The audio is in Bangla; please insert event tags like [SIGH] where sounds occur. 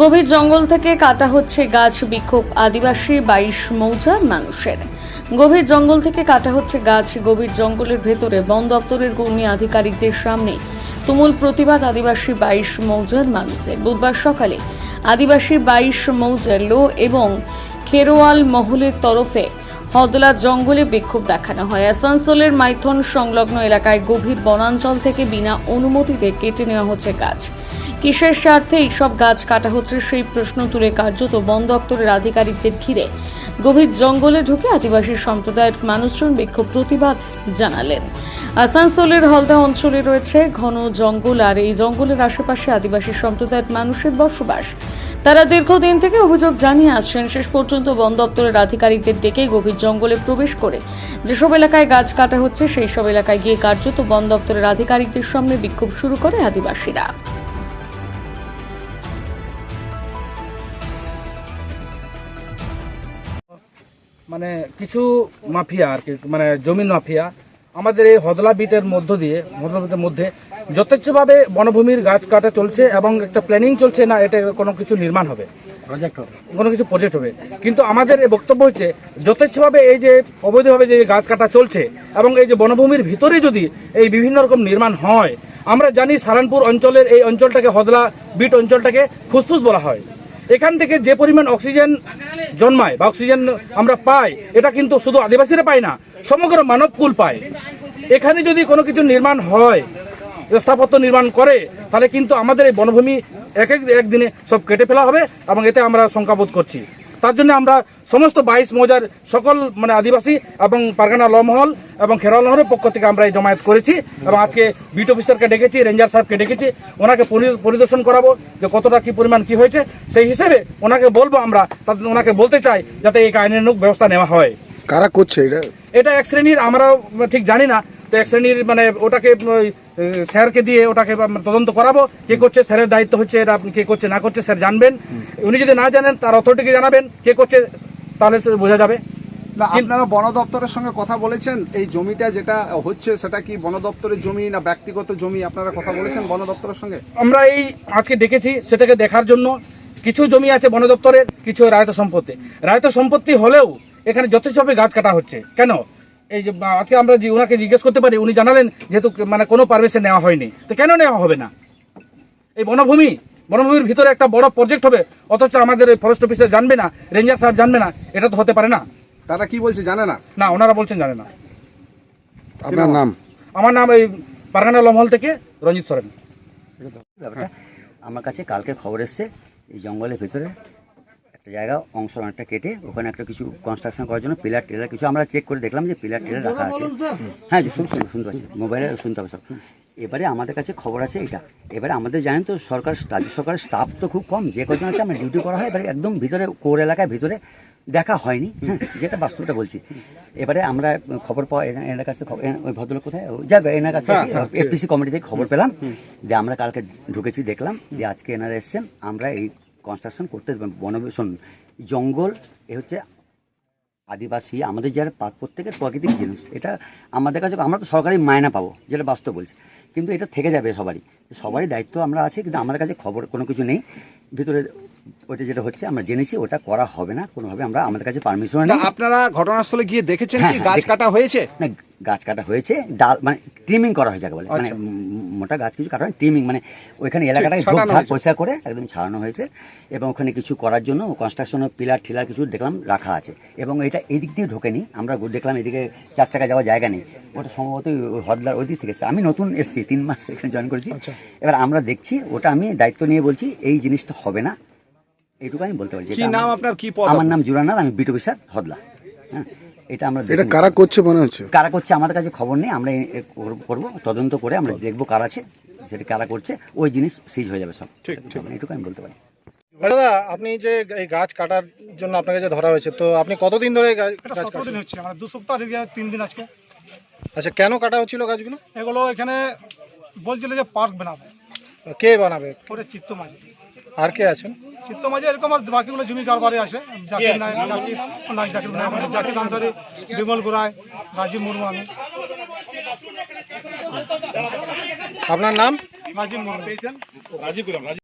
গভীর জঙ্গল থেকে কাটা হচ্ছে গাছ বিক্ষোভ। আদিবাসী বাইশ মৌজার মানুষের। গভীর জঙ্গল থেকে কাটা হচ্ছে গাছ, গভীর জঙ্গলের ভেতরে বন দপ্তরের কর্মী আধিকারিকদের সামনে। তুমুল প্রতিবাদ আদিবাসী বাইশ মৌজার মানুষদের। বুধবার সকালে আদিবাসী বাইশ মৌজার লো এবং খেরোয়াল মহলের তরফে হদলা জঙ্গলে বিক্ষোভ দেখানো হয়। আসানসোলের মাইথন সংলগ্ন এলাকায় গভীর বনাঞ্চল থেকে বিনা অনুমতিতে কেটে নেওয়া হচ্ছে গাছ। কিসের স্বার্থে এইসব গাছ কাটা হচ্ছে সেই প্রশ্ন তুলে কার্যত বন দপ্তরের আধিকারিকদের ঘিরে। গভীর জঙ্গলে ঢুকে আদিবাসী সম্প্রদায়ের মানুষজন বিক্ষোভ প্রতিবাদ জানালেন। আসানসোলের হলদা অঞ্চলে রয়েছে ঘন জঙ্গল আর এই জঙ্গলের আশেপাশে আদিবাসী সম্প্রদায়ের মানুষের বসবাস। তারা দীর্ঘদিন থেকে অভিযোগ জানিয়ে আসছেন, শেষ পর্যন্ত বন দপ্তরের আধিকারিকদের ডেকে গভীর জঙ্গলে প্রবেশ করে। যেসব এলাকায় গাছ কাটা হচ্ছে, সেই সব এলাকায় গিয়ে কার্যত বন দপ্তরের আধিকারিকদের সামনে বিক্ষোভ শুরু করে আদিবাসীরা। মানে কিছু মাফিয়া আর কি মানে জমিন মাফিয়া আমাদের এই হদলা বিটের মধ্য দিয়ে হদলা বিটের মধ্যে যথেচ্ছভাবে বনভূমির গাছ কাটা চলছে এবং একটা প্ল্যানিং চলছে না এটা কোনো কিছু নির্মাণ হবে। প্রজেক্ট হবে। কোনো কিছু প্রজেক্ট হবে। কিন্তু আমাদের এই বক্তব্য হচ্ছে যথেচ্ছভাবে এই যে অবৈধভাবে যে গাছ কাটা চলছে এবং এই যে বনভূমির ভিতরে যদি এই বিভিন্ন রকম নির্মাণ হয় আমরা জানি সারানপুর অঞ্চলের এই অঞ্চলটাকে হদলা বিট অঞ্চলটাকে ফুসফুস বলা হয়। এখান থেকে যে পরিমাণ অক্সিজেন জন্মায় বা অক্সিজেন আমরা পাই এটা কিন্তু শুধু আদিবাসীরা পায় না সমগ্র মানবকুল পায়। এখানে যদি কোনো কিছু নির্মাণ হয় স্থাপত্য নির্মাণ করে, তাহলে কিন্তু আমাদের এই বনভূমি এক এক একদিনে সব কেটে ফেলা হবে এবং এতে আমরা শঙ্কাবোধ করছি। তার জন্য আমরা সমস্ত বাইশ মৌজার সকল মানে আদিবাসী এবং পারগানা লমহল এবং খেরল নহরের পক্ষ থেকে আমরা এই জমায়েত করেছি এবং আজকে বিট অফিসারকে ডেকেছি, রেঞ্জার সাহেবকে ডেকেছি, ওনাকে পরিদর্শন করাবো যে কতটা কি পরিমাণ কি হয়েছে। সেই হিসেবে ওনাকে বলব আমরা ওনাকে বলতে চাই যাতে এই আইনানুক ব্যবস্থা নেওয়া হয়। কারা করছে এটা? এটা এক শ্রেণির আমরা ঠিক জানি না তো এক শ্রেণির মানে ওটাকে স্যারকে দিয়ে ওটাকে তদন্ত করাবো কে করছে স্যারের দায়িত্ব হচ্ছে এটা আপনি কে করছে না করছে স্যার জানবেন। উনি যদি না জানেন তার অথরিটিকে জানাবেন কে করছে তাহলে সে বোঝা যাবে। আপনারা বন দপ্তরের সঙ্গে কথা বলেছেন এই জমিটা যেটা হচ্ছে সেটা কি বন দপ্তরের জমি না ব্যক্তিগত জমি? আপনারা কথা বলেছেন বন দপ্তরের সঙ্গে? আমরা এই আজকে ডেকেছি সেটাকে দেখার জন্য। কিছু জমি আছে বন দপ্তরের কিছু রায়ত সম্পত্তি। রায়ত সম্পত্তি হলেও এখানে যথেষ্টভাবে গাছ কাটা হচ্ছে। কেন? এই যে আজকে আমরা যে ওনাকে জিজ্ঞেস করতে পারি উনি জানালেন যেহেতু মানে কোনো পারমিশন নেওয়া হয়নি। তো কেন নেওয়া হবে না? এই বনভূমি বনভূমির ভিতরে একটা বড় প্রজেক্ট হবে অথচ আমাদের এই ফরেস্ট অফিসার জানবে না রেঞ্জার সাহেব জানবে না এটা তো হতে পারে না। তারা কি বলছে জানে না? না ওনারা বলছেন জানে না। আপনার নাম? আমার নাম এই পারগানা লমহল থেকে রঞ্জিত সরেন। আমার কাছে কালকে খবর এসছে এই জঙ্গলের ভিতরে জায়গা অংশ অনেকটা কেটে ওখানে একটা কিছু কনস্ট্রাকশন করার জন্য পিলার টিলার কিছু আমরা চেক করে দেখলাম যে পিলার টিলার রাখা আছে। হ্যাঁ শুন শুন শুনতে পাচ্ছি। মোবাইলে শুনতে সব। এবারে আমাদের কাছে খবর আছে এটা এবারে আমাদের জানেন তো সরকার রাজ্য সরকারের স্টাফ তো খুব কম। যে কজন আছে আমরা ডিউটি করা হয় এবারে একদম ভিতরে কোর এলাকায় ভিতরে দেখা হয়নি। হ্যাঁ যেটা বাস্তবটা বলছি। এবারে আমরা খবর পাওয়া এনার কাছ থেকে ওই ভদ্রলোক কোথায়? যাবে এনার কাছ থেকে এফপিসি কমিটি থেকে খবর পেলাম। যে আমরা কালকে ঢুকেছি দেখলাম যে আজকে এনারা এসছেন। আমরা এই কনস্ট্রাকশন করতে বনবেশন জঙ্গল এ হচ্ছে আদিবাসী আমাদের যারা প্রত্যেকের প্রাকৃতিক জিনিস। এটা আমাদের কাছে আমরা তো সরকারি মায়না পাবো যেটা বাস্তব বলছে। কিন্তু এটা থেকে যাবে সবারই। সবারই দায়িত্ব আমরা আছে কিন্তু আমাদের কাছে খবর কোনো কিছু নেই। ভিতরে ওটা যেটা হচ্ছে আমরা জেনেছি ওটা করা হবে না। কোনোভাবে আমরা আমাদের কাছে পারমিশন নেই। আপনারা ঘটনাস্থলে গিয়ে দেখেছেন হ্যাঁ, কি হ্যাঁ, গাছ কাটা হয়েছে? না গাছ কাটা হয়েছে ডাল মানে ট্রিমিং করা হয়েছে বলে মানে আচ্ছা। মোটা গাছ কিছু কাটা হয় ট্রিমিং মানে ওইখানে এলাকাটাকে হয়েছে। পয়সা করে একদম ছাড়ানো হয়েছে এবং ওখানে কিছু করার জন্য কনস্ট্রাকশনের পিলার ঠিলার কিছু দেখলাম রাখা আছে এবং এটা এই দিক দিয়ে ঢোকেনি আমরা দেখলাম এদিকে চার চাকা যাওয়ার জায়গা নেই। ওটা সম্ভবত হদলার ওই দিক থেকে আমি নতুন এসেছি তিন মাস [LAUGHS] এখানে জয়েন করেছি। আচ্ছা। এবার আমরা দেখছি ওটা আমি দায়িত্ব নিয়ে বলছি এই জিনিসটা হবে না। এইটুকু আমি বলতে নাম আমার- নাম জুরানাথ আমি বিট অফিসার হদলা। হ্যাঁ। এটা আমরা এটা কারা করছে মনে হচ্ছে? কারা করছে আমাদের কাছে খবর নেই আমরা করব তদন্ত করে আমরা দেখব কারা আছে সেটা কারা করছে ওই জিনিস সিজ হয়ে যাবে সব। ঠিক, ঠিক। এইটুকু আমি বলতে পারি। দাদা আপনি যে এই গাছ কাটার জন্য আপনাকে যে ধরা হয়েছে তো আপনি কতদিন ধরে গাছ এটা গাছ সতেরো দিন কাটছেন? হচ্ছে মানে দু সপ্তাহ তিন দিন আজকে। আচ্ছা কেন কাটা হচ্ছিল গাছগুলো? এগুলো এখানে বলছিল যে পার্ক বানাবে। কে বানাবে? করে চিত্ত মাঝি আর কে আছেন? চিত্ত মাঝে এরকম আর বাকিগুলো জমি কারবারে আছে জাকির নায়ক জাকির নাই জাকির নায়ক জাকির আনসারি বিমল গুরায় রাজীব মুর্মু আমি। আপনার নাম? রাজীব মুর্মু।